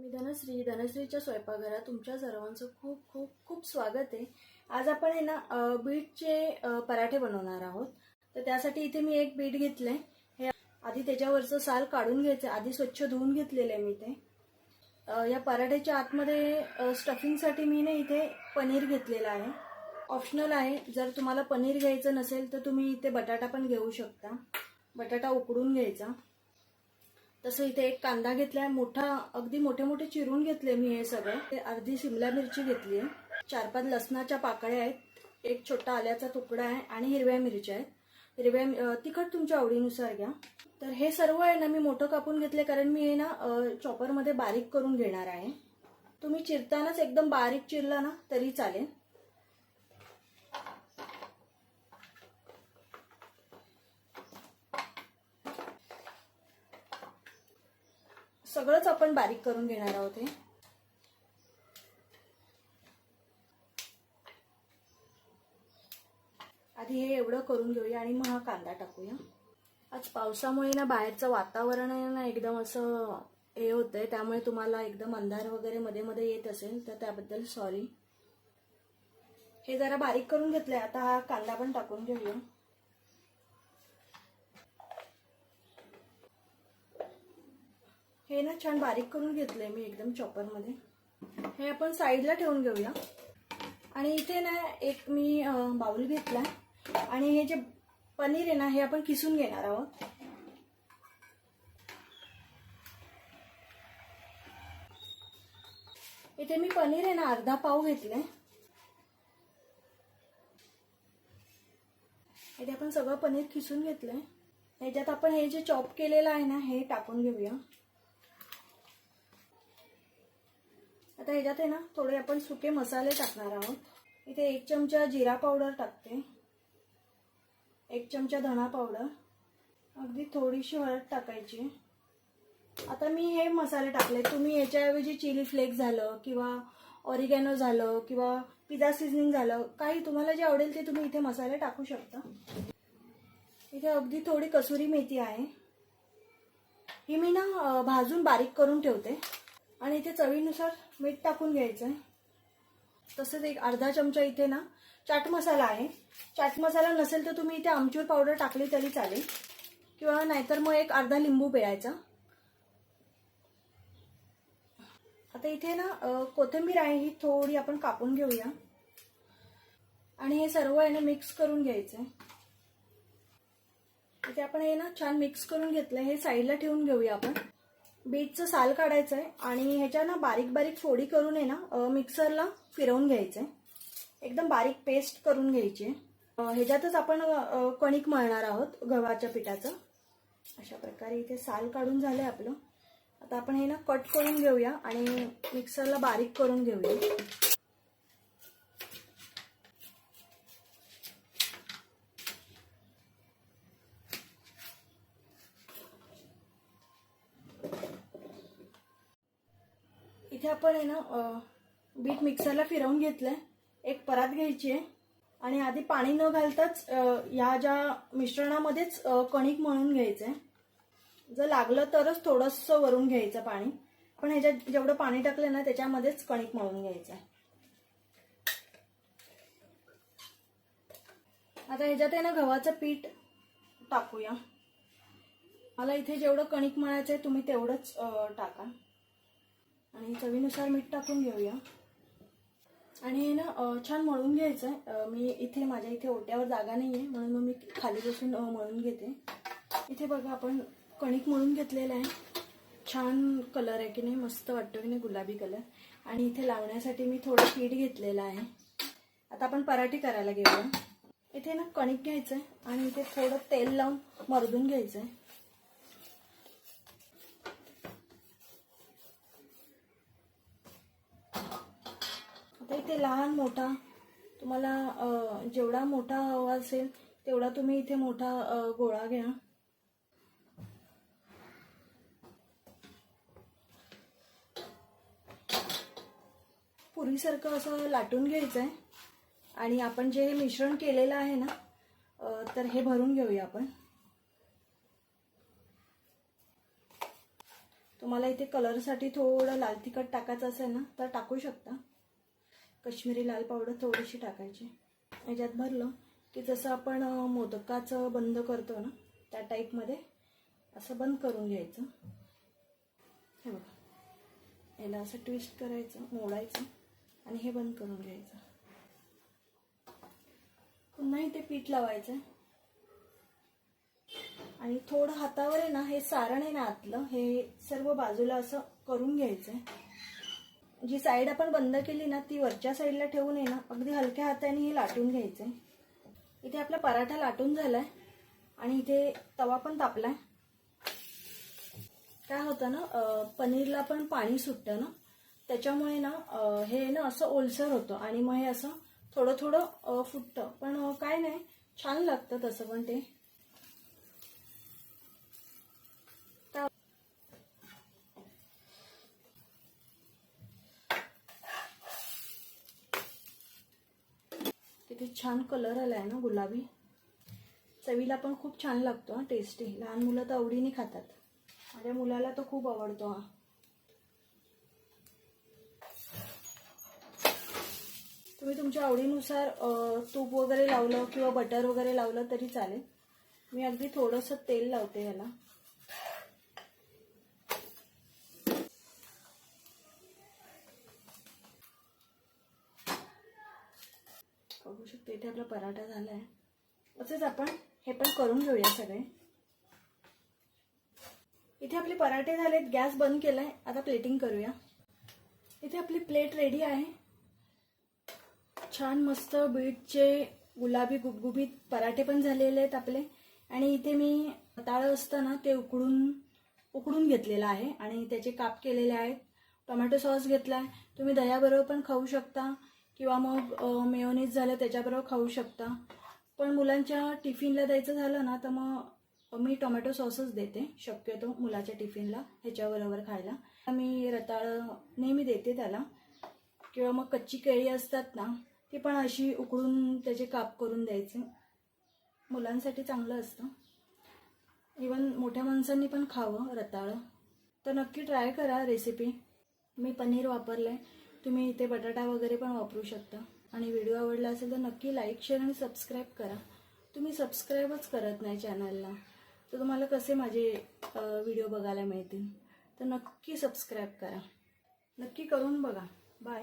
मी धनश्री धनश्रीच्या स्वयंपाकघरात तुमच्या सर्वांचं खूप खूप खूप स्वागत आहे. आज आपण आहे ना बीटचे पराठे बनवणार आहोत. तर त्यासाठी इथे मी एक बीट घेतलंय. हे आधी त्याच्यावरचं साल काढून घ्यायचं. आधी स्वच्छ धुवून घेतलेलं आहे मी ते. या पराठ्याच्या आतमध्ये स्टफिंगसाठी मी ना इथे पनीर घेतलेलं आहे. ऑप्शनल आहे. जर तुम्हाला पनीर घ्यायचं नसेल तर तुम्ही इथे बटाटा पण घेऊ शकता. बटाटा उकडून घ्यायचा. तसं इथे एक कांदा घेतलाय मोठा अगदी मोठे मोठे चिरून घेतले मी हे सगळं. ते अर्धी शिमला मिरची घेतली आहे. चार पाच लसणाच्या पाकळ्या आहेत. एक छोटा आल्याचा तुकडा आहे आणि हिरव्या मिरच्या आहेत. हिरव्या तिखट तुमच्या आवडीनुसार घ्या. तर हे सर्व आहे ना मी मोठं कापून घेतले कारण मी हे ना चॉपरमध्ये बारीक करून घेणार आहे. तुम्ही चिरतानाच एकदम बारीक चिरला ना तरी चालेल. सगळंच आपण बारीक करून घेणार आहोत हे. आधी हे एवढं करून घेऊया आणि मग हा कांदा टाकूया. आज पावसामुळे ना बाहेरचं वातावरण आहे ना एकदम असं हे होतंय त्यामुळे तुम्हाला एकदम अंधार वगैरे मध्ये मध्ये येत असेल तर त्याबद्दल सॉरी हे जरा बारीक करून घेतलंय आता हा कांदा पण टाकून घेऊया. हे ना छान बारीक करून घेतलंय मी एकदम चॉपरमध्ये हे आपण साईडला ठेवून घेऊया. आणि इथे ना एक मी बाऊल बाउल घेतला आणि हे जे पनीर आहे ना हे आपण किसून घेणार आहोत. इथे मी पनीर आहे ना अर्धा पाव घेतलाय. इथे आपण सगळं पनीर किसून घेतलंय. ह्याच्यात आपण हे जे चॉप केलेलं आहे ना हे टाकून घेऊया. आता ह्याच्यात आहे ना थोडे आपण सुके मसाले टाकणार आहोत. इथे एक चमचा जिरा पावडर टाकते. एक चमचा धणा पावडर. अगदी थोडीशी हळद टाकायची. आता मी हे मसाले टाकले. तुम्ही याच्याऐवजी चिली फ्लेक्स झालं किंवा ऑरिगॅनो झालं किंवा पिझ्झा सिझनिंग झालं काही तुम्हाला जे आवडेल ते तुम्ही इथे मसाले टाकू शकता. इथे अगदी थोडी कसुरी मेथी आहे. ही मी ना भाजून बारीक करून ठेवते. आणि इथे चवीनुसार मीठ टाकून घ्यायचं आहे तसंच एक अर्धा चमचा इथे ना चाट मसाला आहे. चाट मसाला नसेल तर तुम्ही इथे आमचूर पावडर टाकली तरी चालेल. किंवा नाहीतर मग एक अर्धा लिंबू पिळायचा. आता इथे ना कोथिंबीर आहे ही थोडी आपण कापून घेऊया. आणि हे सर्व आहे ना मिक्स करून घ्यायचं आहे इथे आपण हे ना छान मिक्स करून घेतलं हे साईडला ठेवून घेऊया आपण. बीटचं साल काढायचं आहे आणि ह्याच्या ना बारीक बारीक फोडी करून आहे ना मिक्सरला फिरवून घ्यायचं आहे एकदम बारीक पेस्ट करून घ्यायची आहे. ह्याच्यातच आपण कणिक मळणार आहोत गव्हाच्या पिठाचं. अशा प्रकारे इथे साल काढून झालं आपलं. आता आपण हे ना कट करून घेऊया आणि मिक्सरला बारीक करून घेऊया. इथे आपण आहे ना बीट मिक्सरला फिरवून घेतलंय. एक परात घ्यायची आहे. आणि आधी पाणी न घालताच या ज्या मिश्रणामध्येच कणिक मळून घ्यायचं आहे जर लागलं तरच थोडंसं वरून घ्यायचं पाणी. पण ह्याच्यात जेवढं पाणी टाकलं ना त्याच्यामध्येच कणिक मळून घ्यायचं आहे आता ह्याच्यात आहे ना गव्हाचं पीठ टाकूया. मला इथे जेवढं कणिक मळायचं आहे तुम्ही तेवढंच टाका. आणि चवीनुसार मीठ टाकून घेऊया. आणि हे ना छान मळून घ्यायचं आहे मी इथे माझ्या इथे ओट्यावर जागा नाही आहे म्हणून मग मी खाली बसून मळून घेते. इथे बघा आपण कणिक मळून घेतलेलं आहे. छान कलर आहे की नाही मस्त वाटतो की नाही गुलाबी कलर आणि इथे लावण्यासाठी मी थोडं पीठ घेतलेलं आहे. आता आपण पराठे करायला घेऊया इथे ना कणिक घ्यायचं आहे आणि इथे थोडं तेल लावून मरदून घ्यायचं आहे आता इथे लहान मोठा. तुम्हाला जेवढा मोठा हवा असेल तेवढा तुम्ही इथे मोठा गोळा घ्या. पुरीसारखं असं लाटून घ्यायचं आहे आणि आपण जे हे मिश्रण केलेलं आहे ना तर हे भरून घेऊया आपण. तुम्हाला इथे कलरसाठी थोडं लाल तिखट टाकायचं असेल ना तर टाकू शकता. कश्मीरी लाल पावडर थोडीशी टाकायची. याच्यात भरलं की जसं आपण मोदकाचं बंद करतो ना त्या टाईपमध्ये असं बंद करून घ्यायचं. हे बघा. याला असं ट्विस्ट करायचं मोडायचं आणि हे बंद करून घ्यायचं. पुन्हा इथे पीठ लावायचं. आणि थोडं हातावर आहे ना हे सारण आहे ना आतलं हे सर्व बाजूला असं करून घ्यायचंय. जी साईड आपण बंद केली ना ती वरच्या साईडला ठेवून आहे ना अगदी हलक्या हाताने हे लाटून घ्यायचंय. इथे आपला पराठा लाटून झालाय आणि इथे तवा पण तापलाय. काय होतं ना पनीरला पण पाणी सुटतं ना त्याच्यामुळे ना हे ना असं ओलसर होतं आणि मग हे असं थोडं थोडं फुटतं. पण काय नाही छान लागतं तसं पण ते काय- किती छान कलर आलाय ना गुलाबी. चवीला पण खूप छान लागतो हा टेस्टी लहान मुलं तर आवडीने खातात. माझ्या मुलाला तो खूप आवडतो हा. तुम्ही तुमच्या आवडीनुसार तूप वगैरे लावलं किंवा बटर वगैरे लावलं तरी चालेल. मी अगदी थोडंसं तेल लावते याला बघू शकते. इथे आपला पराठा झाला आहे तसेच आपण हे पण करून घेऊया सगळे. इथे आपले पराठे झालेत. गॅस बंद केलाय. आता प्लेटिंग करूया. इथे आपली प्लेट रेडी आहे. छान मस्त बीटचे गुलाबी गुबगुबीत पराठे पण झालेले आहेत आपले. आणि इथे मी ताळं असतं ना ते उकडून उकडून घेतलेलं आहे. आणि त्याचे काप केलेले आहेत. टोमॅटो सॉस घेतला आहे तुम्ही दह्याबरोबर पण खाऊ शकता. किंवा मग मेयोनीज झालं त्याच्याबरोबर खाऊ शकता. पण मुलांच्या टिफिनला द्यायचं झालं ना तर मग मी टोमॅटो सॉसच देते. शक्यतो मुलाच्या टिफिनला ह्याच्याबरोबर खायला. मी रताळं नेहमी देते त्याला. किंवा मग कच्ची केळी असतात ना ती पण अशी उकडून त्याचे काप करून द्यायचे. मुलांसाठी चांगलं असतं. इवन मोठ्या माणसांनी पण खावं रताळं. तर नक्की ट्राय करा रेसिपी मी पनीर वापरलं आहे तुम्ही इथे बटाटा वगैरे पण वापरू शकता. आणि व्हिडिओ आवडला असेल तर नक्की लाईक शेअर आणि सबस्क्राईब करा. तुम्ही सबस्क्राईबच करत नाही चॅनलला तर तुम्हाला कसे माझे व्हिडिओ बघायला मिळतील? तर नक्की सबस्क्राईब करा. नक्की करून बघा. बाय